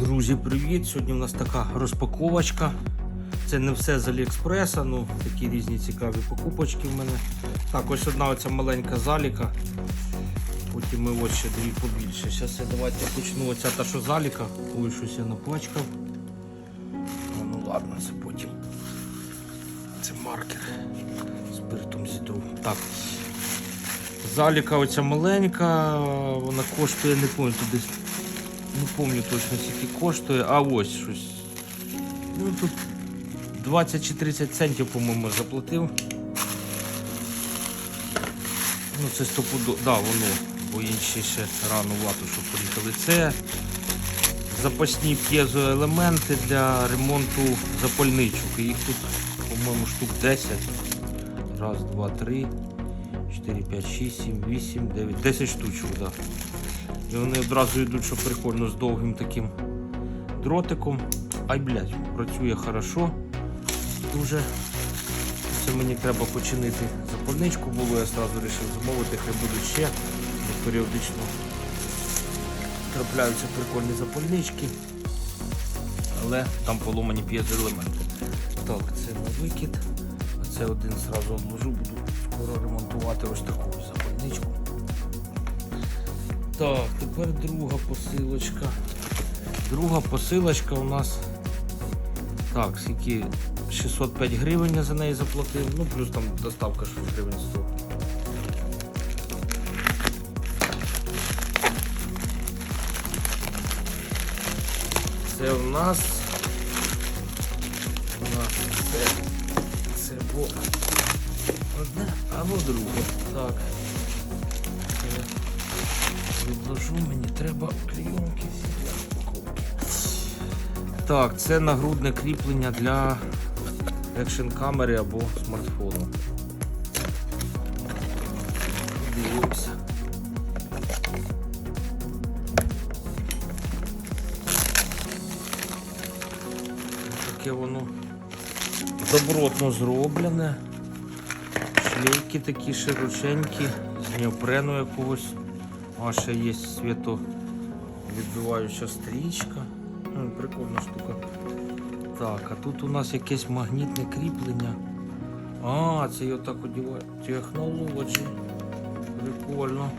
Друзі, привіт! Сьогодні у нас така розпаковочка. Це не все з Аліекспреса, ну такі різні цікаві покупочки в мене. Так, ось одна оця маленька заліка. Потім ми ось ще дві побільше. Зараз я давайте почну оця та що заліка. Ой, щось я напачкав. А, ну ладно, це потім. Це маркер. Спиртом зітру. Так. Заліка оця маленька, вона коштує, не пам'ятаю, десь не пам'ятаю точно скільки коштує, а ось щось. Ну тут 20 чи 30 центів, по-моєму, заплатив. Ну це стопудо, да, воно, бо інші ще рано вату, щоб приїхали. Це запасні п'єзоелементи для ремонту запальничок. Їх тут, по-моєму, штук 10. Раз, два, три, 4, 5, 6, 7, 8, 9, 10 штучок, так. Да. І вони одразу йдуть, що прикольно з довгим таким дротиком. Ай, блядь, працює хорошо. Дуже. Це мені треба починити запальничку було, я одразу вирішив замовити, хай будуть ще. Періодично трапляються прикольні запальнички. Але там поломані п'єзоелементи. Так, це на викид. А це один зразу одложу, буду скоро ремонтувати ось таку запальничку. Так, тепер друга посилочка. Друга посилочка у нас. Так, скільки 605 гривень я за неї заплатив, ну плюс там доставка 6 гривень 100. Це у нас. У нас це. Це бо одне або друге. Так. Відложу, мені треба клейонки всі для упаковки. Так, це нагрудне кріплення для екшн камери або смартфону. Дивимося. Таке воно добротно зроблене. Шлейки такі широченькі, з неопрену якогось. Ще є світовідбиваюча стрічка. Ну, прикольна штука. Так, а тут у нас якесь магнітне кріплення. А, це його так одіває. Технології. Прикольно.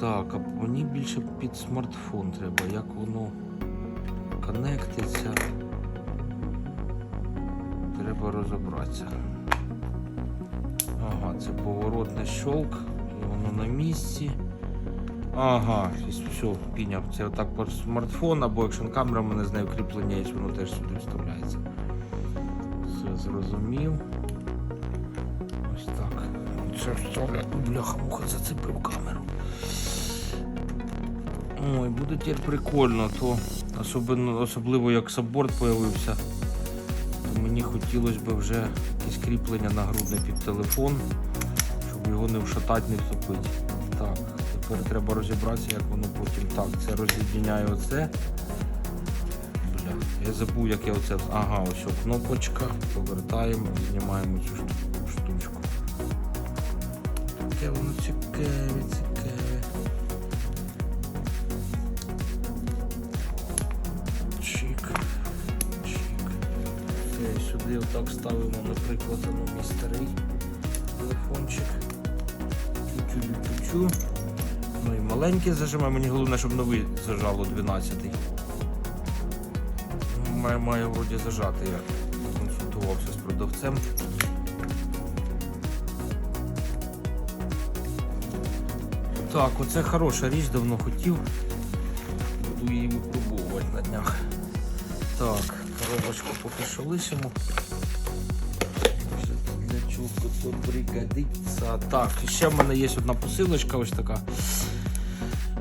Так, а мені більше під смартфон треба, як воно конектиться. Треба розібратися. Ага, це поворотний щолк, і воно на місці. Ага, все, піняв. Це отак смартфон або якщо камера, мене з нею кріплення є, воно теж сюди вставляється. Все зрозумів. Ось так. Це вставляє. Бляха, муха зацепив камеру. Ой, буде тепер прикольно, то особливо, особливо як сабборд появився, то мені хотілося б вже якесь кріплення нагрудне під телефон, щоб його не вшатати, не втопити. Так, тепер треба розібратися, як воно потім. Так, це роз'єдняє оце. Бля, я забув, як я оце. Ага, ось кнопочка. Повертаємо, знімаємо цю шту- штучку. Таке воно цікаве, цікаве. Чик, чик. Це сюди отак ставимо, наприклад, ну, мій старий телефончик. Чу-чу-чу-чу. Ну і маленький зажимаю, мені головне, щоб новий зажало 12-й. Ну, Має, має вроді зажати, я консультувався з продавцем. Так, оце хороша річ, давно хотів. Буду її випробовувати на днях. Так, коробочку поки що лишимо. Для чого це пригодиться. Так, ще в мене є одна посилочка ось така.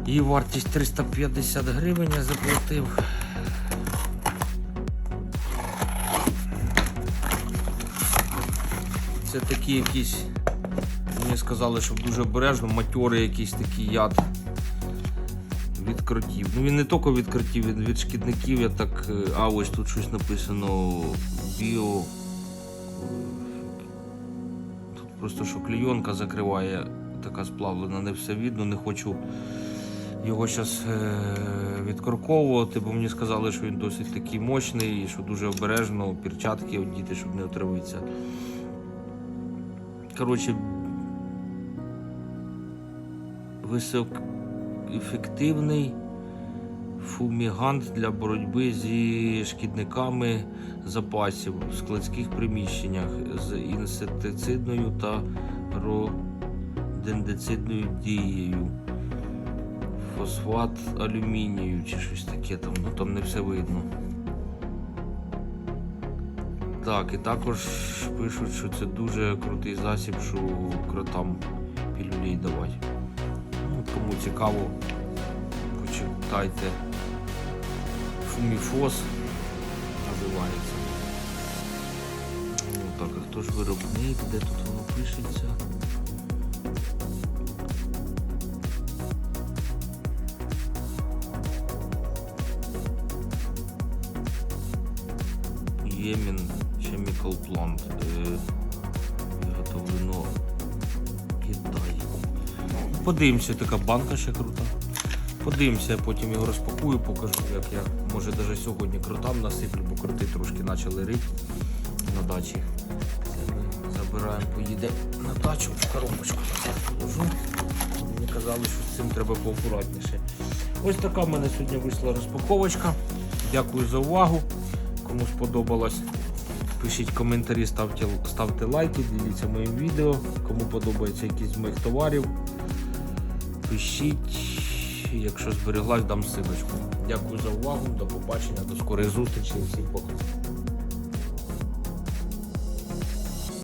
Її вартість 350 гривень я заплатив. Це такі якісь, мені сказали, щоб дуже обережно, матьори якийсь такий яд від кротів. Ну він не тільки від кротів, він від шкідників, я так. е, А ось тут щось написано біо. Тут просто що клейонка закриває, така сплавлена, не все видно, не хочу його зараз відкорковувати, бо мені сказали, що він досить такий мощний і що дуже обережно перчатки одіти, щоб не отравитися. Коротше, високоефективний фумігант для боротьби зі шкідниками запасів в складських приміщеннях з інсектицидною та родендицидною дією. Фосфат алюмінію чи щось таке там, ну там не все видно. Так, і також пишуть, що це дуже крутий засіб, що кротам пілюлей давати. Ну, кому цікаво, почитайте. Фуміфос називається. Ну, так, а хто ж виробник, де тут воно пишеться? Ємін Chemical Plant. Е, Виготовлено Китай. Подивимося, така банка ще крута. Подивимося, я потім його розпакую, покажу, як я може навіть сьогодні крутам насиплю, бо крути трошки почали рити на дачі. Забираємо, поїде на дачу, коробочку положу. Мені казали, що з цим треба поакуратніше. Ось така в мене сьогодні вийшла розпаковочка. Дякую за увагу. Кому сподобалось, пишіть коментарі, ставте, ставте лайки, діліться моїм відео. Кому подобається якісь з моїх товарів, пишіть. Якщо збереглась, дам ссылочку. Дякую за увагу, до побачення, до скорих зустрічі. Всім пока.